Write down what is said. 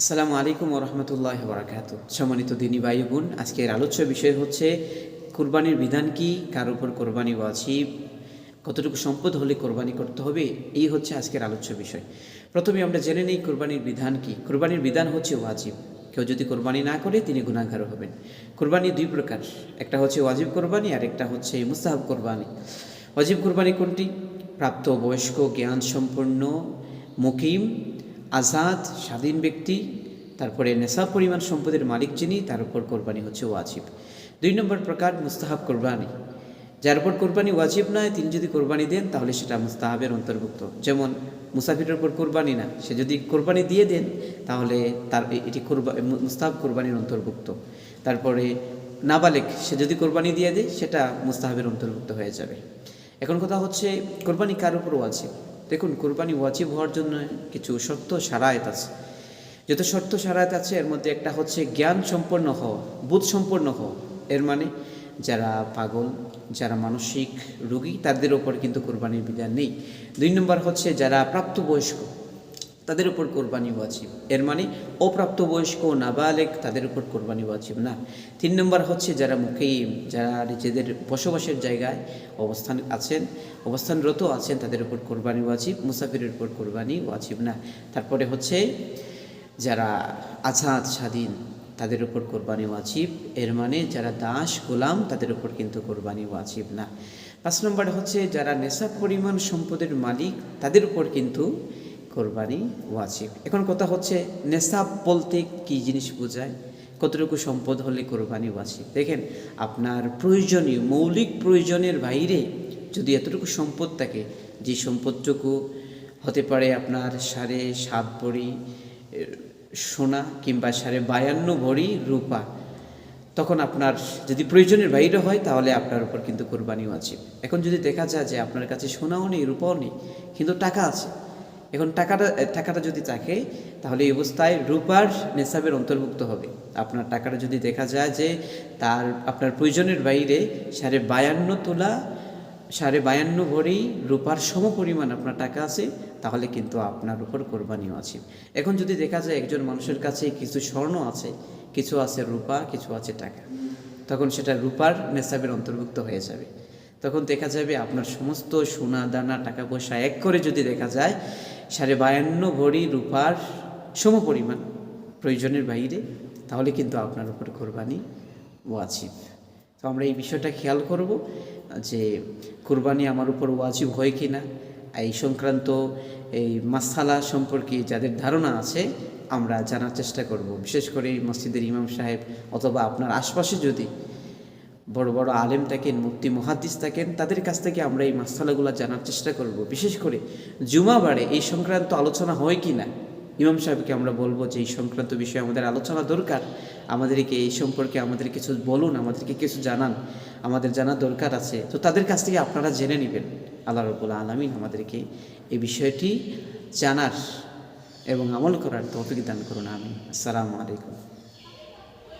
আসসালামু আলাইকুম রহমতুল্লাহ বরাকাত। সম্মানিত দিনী ভাই বোন আজকের আলোচ্য বিষয় হচ্ছে, কুরবানির বিধান কি? কার উপর কোরবানি ওয়াজিব? কতটুকু সম্পদ হলে কোরবানি করতে হবে? এই হচ্ছে আজকের আলোচ্য বিষয়। প্রথমে আমরা জেনে নিই কোরবানির বিধান কি। কোরবানির বিধান হচ্ছে ওয়াজিব। কেউ যদি কোরবানি না করে, তিনি গুণাগার হবেন। কোরবানি দুই প্রকার। একটা হচ্ছে ওয়াজিব কোরবানি, আর একটা হচ্ছে মুস্তাহাব কোরবানি। ওয়াজিব কোরবানি কোনটি? প্রাপ্ত বয়স্ক জ্ঞান সম্পন্ন মুকিম আজাদ, স্বাধীন ব্যক্তি, তারপরে নেশা পরিমাণ সম্পদের মালিক যিনি, তার উপর কোরবানি হচ্ছে ওয়াজিব। দুই নম্বর প্রকার মুস্তাহাব কোরবানি। যার উপর কোরবানি ওয়াজিব নয়, তিনি যদি কোরবানি দেন, তাহলে সেটা মুস্তাহাবের অন্তর্ভুক্ত। যেমন মুসাফিরের উপর কোরবানি না, সে যদি কোরবানি দিয়ে দেন, তাহলে তার এটি কোরবা মুস্তাহাব কোরবানির অন্তর্ভুক্ত। তারপরে নাবালেক, সে যদি কোরবানি দিয়ে দেয়, সেটা মুস্তাহাবের অন্তর্ভুক্ত হয়ে যাবে। এখন কথা হচ্ছে, কোরবানি কার উপর ওয়াজিব? দেখুন, কোরবানি ওয়াজিব হওয়ার জন্য কিছু শর্ত সারায়ত আছে। যত শর্ত সারায়ত আছে, এর মধ্যে একটা হচ্ছে জ্ঞান সম্পন্ন হওয়া, বুধ সম্পন্ন হওয়া। এর মানে যারা পাগল, যারা মানসিক রোগী, তাদের ওপর কিন্তু কোরবানির বিধান নেই। দুই নম্বর হচ্ছে যারা প্রাপ্তবয়স্ক তাদের উপর কোরবানি ওয়াজিব। এর মানে অপ্রাপ্তবয়স্ক নাবালেক তাদের উপর কোরবানি ওয়াজিব না। তিন নম্বর হচ্ছে যারা মুকিম, যারা নিজেদের বসবাসের জায়গায় অবস্থান আছেন, অবস্থানরত আছেন, তাদের উপর কোরবানি ওয়াজিব, মুসাফিরের উপর কোরবানি ওয়াজিব না। তারপরে হচ্ছে যারা আজাদ, স্বাধীন, তাদের উপর কোরবানি ওয়াজিব। এর মানে যারা দাস, গোলাম, তাদের উপর কিন্তু কোরবানি ওয়াজিব না। পাঁচ নম্বর হচ্ছে, যারা নেশাব পরিমাণ সম্পদের মালিক, তাদের উপর কিন্তু কোরবানি ওয়াজিব। এখন কথা হচ্ছে, নেশাব বলতে কি জিনিস বোঝায়? কতটুকু সম্পদ হলে কোরবানি ওয়াজিব? দেখেন, আপনার প্রয়োজনীয়, মৌলিক প্রয়োজনের বাইরে যদি এতটুকু সম্পদ থাকে, যে সম্পদটুকু হতে পারে আপনার সাড়ে সাত ভরি সোনা কিংবা সাড়ে বায়ান্ন ভরি রূপা, তখন আপনার যদি প্রয়োজনের বাইরে হয়, তাহলে আপনার উপর কিন্তু কোরবানিও আছে এখন যদি দেখা যায় যে আপনার কাছে সোনাও নেই, রূপাও নেই, কিন্তু টাকা আছে এখন টাকাটা টাকাটা যদি থাকে, তাহলে এই অবস্থায় রূপার নেশাবের অন্তর্ভুক্ত হবে। আপনার টাকাটা যদি দেখা যায় যে তার, আপনার প্রয়োজনের বাইরে সাড়ে বায়ান্ন তোলা, সাড়ে বায়ান্ন ভরি রূপার সম পরিমাণ আপনার টাকা আছে, তাহলে কিন্তু আপনার উপর কোরবানিও আছে। এখন যদি দেখা যায় একজন মানুষের কাছে কিছু স্বর্ণ আছে, কিছু আছে রূপা, কিছু আছে টাকা, তখন সেটা রূপার নেশাবের অন্তর্ভুক্ত হয়ে যাবে। তখন দেখা যাবে আপনার সমস্ত সোনা দানা, টাকা পয়সা এক করে যদি দেখা যায় সাড়ে বায়ান্ন ভরি রূপার সম পরিমাণ প্রয়োজনের বাইরে, তাহলে কিন্তু আপনার উপর কোরবানি ওয়াজিব। তো আমরা এই বিষয়টা খেয়াল করব যে কোরবানি আমার উপর ওয়াজিব হয় কি না এই সংক্রান্ত এই মাসালা সম্পর্কে যাদের ধারণা আছে, আমরা জানার চেষ্টা করব। বিশেষ করে মসজিদের ইমাম সাহেব অথবা আপনার আশপাশে যদি বড় বড় আলেম থাকেন মুক্তি মহাদ্দিস থাকেন, তাদের কাছ থেকে আমরা এই মাসালাগুলো জানার চেষ্টা করব। বিশেষ করে জুমাবারে এই সংক্রান্ত আলোচনা হয় কি না? ইমাম সাহেবকে আমরা বলব যে এই সংক্রান্ত বিষয়ে আমাদের আলোচনা দরকার। আমাদেরকে এই সম্পর্কে আমাদের কিছু বলুন, আমাদেরকে কিছু জানান। আমাদের জানা দরকার আছে। তো তাদের কাছ থেকে আপনারা জেনে নেবেন। আল্লাহ রবুল্লা আলমিন আমাদেরকে এই বিষয়টি জানার এবং আমল করার তৌফিক দান করুন আমি আসসালামু আলাইকুম।